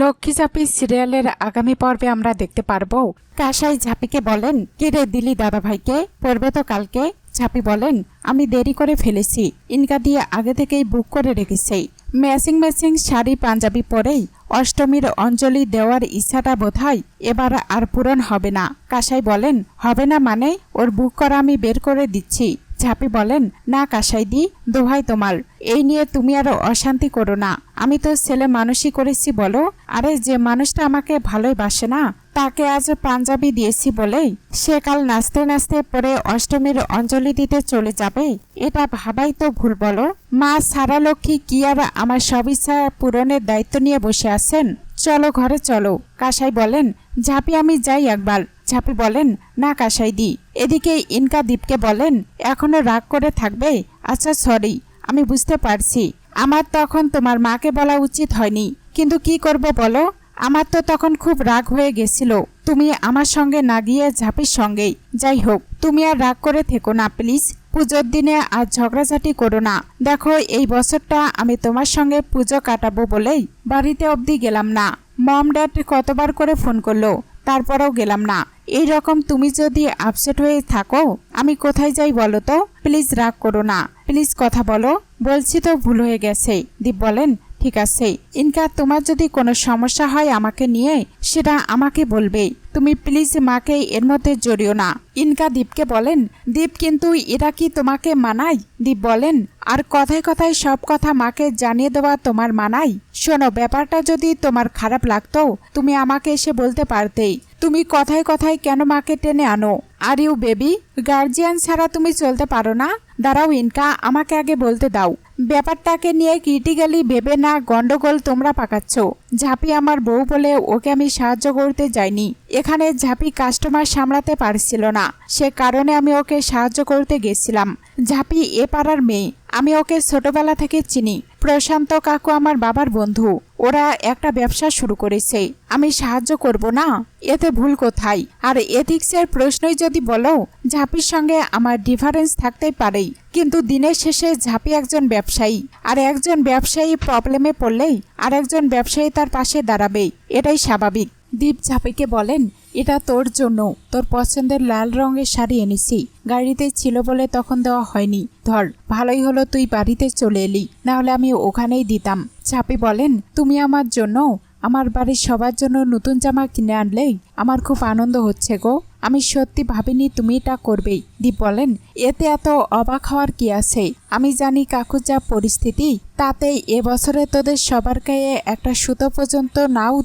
লক্ষ্মী ঝাঁপি সিরিয়ালের আগামী পর্বে আমরা দেখতে পারব। কাসাই ঝাঁপিকে বলেন, কে রে দিলি দাদা ভাইকে পড়বে তো কালকে। ঝাঁপি বলেন, আমি দেরি করে ফেলেছি। ইনকা দিয়ে আগে থেকেই বুক করে রেখেছি। ম্যাচিং ম্যাচিং শাড়ি পাঞ্জাবি পরেই অষ্টমীর অঞ্জলি দেওয়ার ইচ্ছাটা বোধহয় এবার আর পূরণ হবে না। কাসাই বলেন, হবে না মানে? ওর বুক করা আমি বের করে দিচ্ছি। ঝাঁপি বলেন, না কাসাইদি, দোহাই তোমার। এই নিয়ে তুমি আরও অশান্তি করো না। আমি তো ছেলে মানুষই করেছি বলো। আরে, যে মানুষটা আমাকে ভালোই বাসে না, তাকে আজ পাঞ্জাবি দিয়েছি বলেই সে কাল নাচতে নাচতে পরে অষ্টমীর অঞ্জলি দিতে চলে যাবে। এটা ভাবাই তো ভুল বলো। মা সারা লক্ষ্মী কি আর আমার সব ইচ্ছা পূরণের দায়িত্ব নিয়ে বসে আছেন? চলো ঘরে চলো। কাসাই বলেন, ঝাঁপি, আমি যাই একবার। ঝাঁপি বলেন, না কাসাই দি। এদিকে ইনকা দীপকে বলেন, এখনও রাগ করে থাকবে? আচ্ছা সরি আমি বুঝতে পারছি। আমার তখন তোমার মাকে বলা উচিত হয়নি। কিন্তু কি করব বলো? আমার তো তখন খুব রাগ হয়ে গেছিল। তুমি আমার সঙ্গে না গিয়ে ঝাঁপির সঙ্গেই। যাই হোক, তুমি আর রাগ করে থেকো না, প্লিজ। পুজোর দিনে আর ঝগড়াঝাটি করো না। দেখো, এই বছরটা আমি তোমার সঙ্গে পুজো কাটাবো বলেই বাড়িতে অবধি গেলাম না। মম ড্যাড কতবার করে ফোন করল, তারপরেও গেলাম না। এই রকম তুমি যদি আপসেট হয়ে থাকো, আমি কোথায় যাই বলো তো? প্লিজ রাগ করো না। প্লিজ কথা বলো। বলছি তো ভুল হয়ে গেছে। দীপ বলেন ঠিক আছে। ইনকা, তোমার যদি কোনো সমস্যা হয় আমাকে নিয়ে, সেটা আমাকে বলবে। তুমি প্লিজ মাকে এর মধ্যে জড়িও না। ইনকা দীপকে বলেন, দীপ, কিন্তু এরা কি তোমাকে মানায়? দীপ বলেন, আর কথায় কথায় সব কথা মাকে জানিয়ে দেওয়া তোমার মানাই শোনো, ব্যাপারটা যদি তোমার খারাপ লাগতো, তুমি আমাকে এসে বলতে পারতেই তুমি কথায় কথায় কেন মাকে টেনে আনো? আর ইউ বেবি গার্জিয়ান ছাড়া তুমি চলতে পারো না? দাঁড়াও ইনকা, আমাকে আগে বলতে দাও। ব্যাপারটাকে নিয়ে ক্রিটিক্যালি ভেবে না গন্ডগোল তোমরা পাকাচ্ছ। ঝাঁপি আমার বউ বলে ওকে আমি সাহায্য করতে যাইনি। এখানে ঝাঁপি কাস্টমার সামলাতে পারছিল না। সে কারণে আমি ওকে সাহায্য করতে গেছিলাম। ঝাঁপি এ পাড়ার মেয়ে। আমি ওকে ছোটবেলা থেকে চিনি। প্রশান্ত কাকু আমার বাবার বন্ধু। ওরা একটা ব্যবসা শুরু করেছে। আমি সাহায্য করব না? এতে ভুল কোথায়? আর এথিক্সের প্রশ্নই যদি বলো, ঝাঁপির সঙ্গে আমার ডিফারেন্স থাকতেই পারেই কিন্তু দিনের শেষে ঝাঁপি একজন ব্যবসায়ী। আর একজন ব্যবসায়ী প্রবলেমে পড়লেই আর একজন ব্যবসায়ী তার পাশে দাঁড়াবে। এটাই স্বাভাবিক। দীপ ঝাঁপিকে বলেন, এটা তোর জন্য। তোর পছন্দের লাল রঙের শাড়ি এনেছি। গাড়িতে ছিল বলে তখন দেওয়া হয়নি। ধর, ভালোই হলো তুই বাড়িতে চলে এলি। নাহলে আমি ওখানেই দিতাম। ঝাঁপি বলেন, তুমি আমার জন্য, আমার বাড়ির সবার জন্য নতুন জামা কিনে আনলেই আমার খুব আনন্দ হচ্ছে গো। আমি সত্যি ভাবিনি তুমি এটা করবেই। দীপ বলেন, এতে এত অবাক হওয়ার কি আছে? আমি জানি কাকুর যা পরিস্থিতি তাতে এবছরে তোদের সবার গায়ে একটা সুতো পর্যন্ত নাও